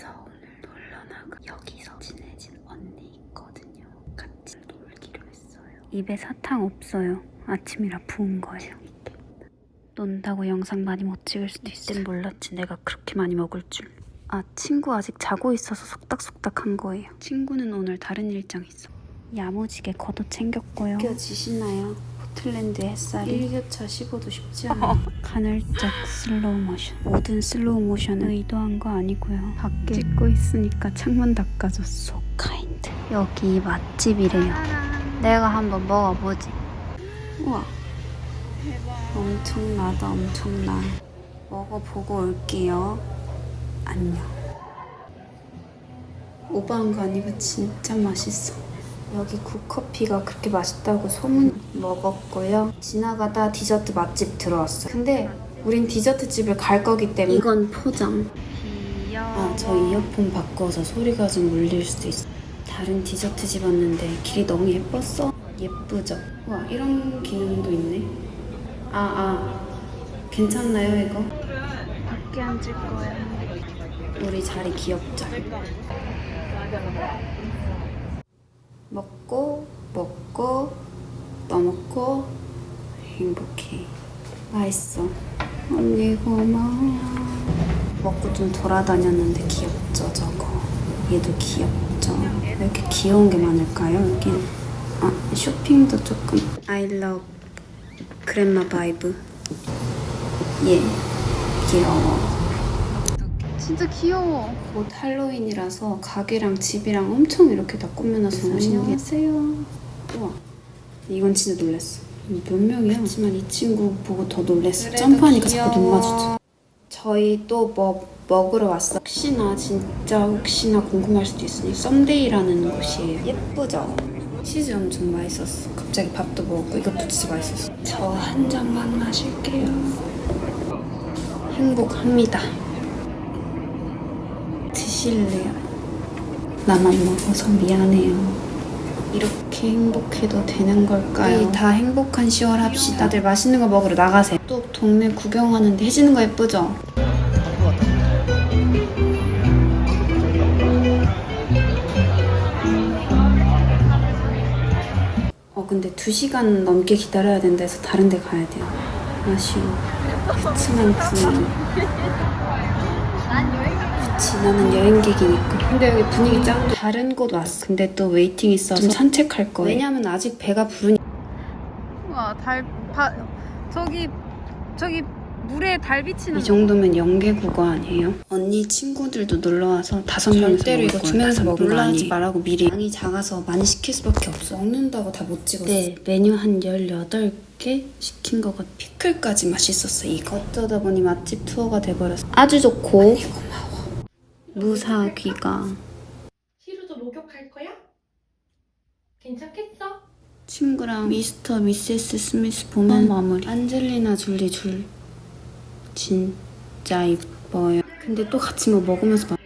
저 오늘 놀러 나가 여기서 친해진 언니 있거든요. 같이 놀기로 했어요. 입에 사탕 없어요. 아침이라 부은 거예요. 논다고 영상 많이 못 찍을 수도 있어. 땐 몰랐지 내가 그렇게 많이 먹을 줄. 아 친구 아직 자고 있어서 속닥속닥 한 거예요. 친구는 오늘 다른 일정 있어. 야무지게 겉옷 챙겼고요. 느껴지시나요? 포틀랜드 햇살이 일교차 15도 쉽지 않아. 간헐적 슬로우 모션. 모든 슬로우 모션은 의도한 거 아니고요. 밖에 찍고 있으니까 창문 닦아줬어. Kind. 여기 맛집이래요. 내가 한번 먹어보지. 우와. 엄청나다 엄청나. 먹어보고 올게요. 안녕. 오버한 거 아니고 진짜 맛있어. 여기 굿커피가 그렇게 맛있다고 소문 먹었고요. 지나가다 디저트 맛집 들어왔어요. 근데 우린 디저트 집을 갈 거기 때문에 이건 포장. 아, 저 이어폰 바꿔서 소리가 좀 울릴 수도 있어. 다른 디저트 집 왔는데 길이 너무 예뻤어. 예쁘죠? 와, 이런 기능도 있네. 아, 아. 괜찮나요, 이거? 밖에 앉을 거야. 우리 자리 귀엽죠? 먹고 먹고 떠먹고 행복해. 맛있어. 언니 고마워. 먹고 좀 돌아다녔는데 귀엽죠 저거? 얘도 귀엽죠? 왜 이렇게 귀여운 게 많을까요 여긴? 아 쇼핑도 조금. I love 그랜마 바이브 예 귀여워 진짜 귀여워. 곧 할로윈이라서 가게랑 집이랑 엄청 이렇게 다 꾸며놨어요. 안녕하세요. 우와, 이건 진짜 놀랐어. 몇 명이야? 하지만 이 친구 보고 더 놀랐어. 점프하니까 귀여워. 자꾸 눈 마주쳐. 저희 또 뭐 먹으러 왔어. 혹시나 진짜 혹시나 궁금할 수도 있으니 썸데이라는 곳이에요. 예쁘죠? 치즈 엄청 맛있었어. 갑자기 밥도 먹었고 이것도 진짜 맛있었어. 저 한 잔만 마실게요. 행복합니다. 드실래요? 나만 먹어서 미안해요. 이렇게 행복해도 되는 걸까요? 우리 다 행복한 10월 합시다. 다들 맛있는 거 먹으러 나가세요. 또 동네 구경하는데 해지는 거 예쁘죠? 어 근데 2시간 넘게 기다려야 된다 해서 다른 데 가야 돼요. 아쉬워. 그치만 그 그치 나는 여행객이니까. 근데 여기 분위기 짱 좋- 다른 곳 왔어. 근데 또 웨이팅 있어서 좀 산책할 거예요. 왜냐면 아직 배가 부르니 와, 달, 바, 저기, 저기 물에 달 비치는 이 정도면 연계국어 아니에요? 언니 친구들도 놀러와서 다섯 명이서 절대로 먹을 이거. 주면서 아니에요. 말라고 미리 양이 작아서 많이 시킬 수밖에 없어. 먹는다고 다 못 찍었어. 네 메뉴 한 18개 시킨 거가 피클까지 맛있었어 이거. 어쩌다 보니 맛집 투어가 돼버렸어. 아주 좋고 고마워 무사 귀가. 시루도 목욕할 거야? 괜찮겠어? 친구랑 미스터 미세스 스미스 보면 마무리. 안젤리나 졸리 줄 진짜 이뻐요. 근데 또 같이 뭐 먹으면서 막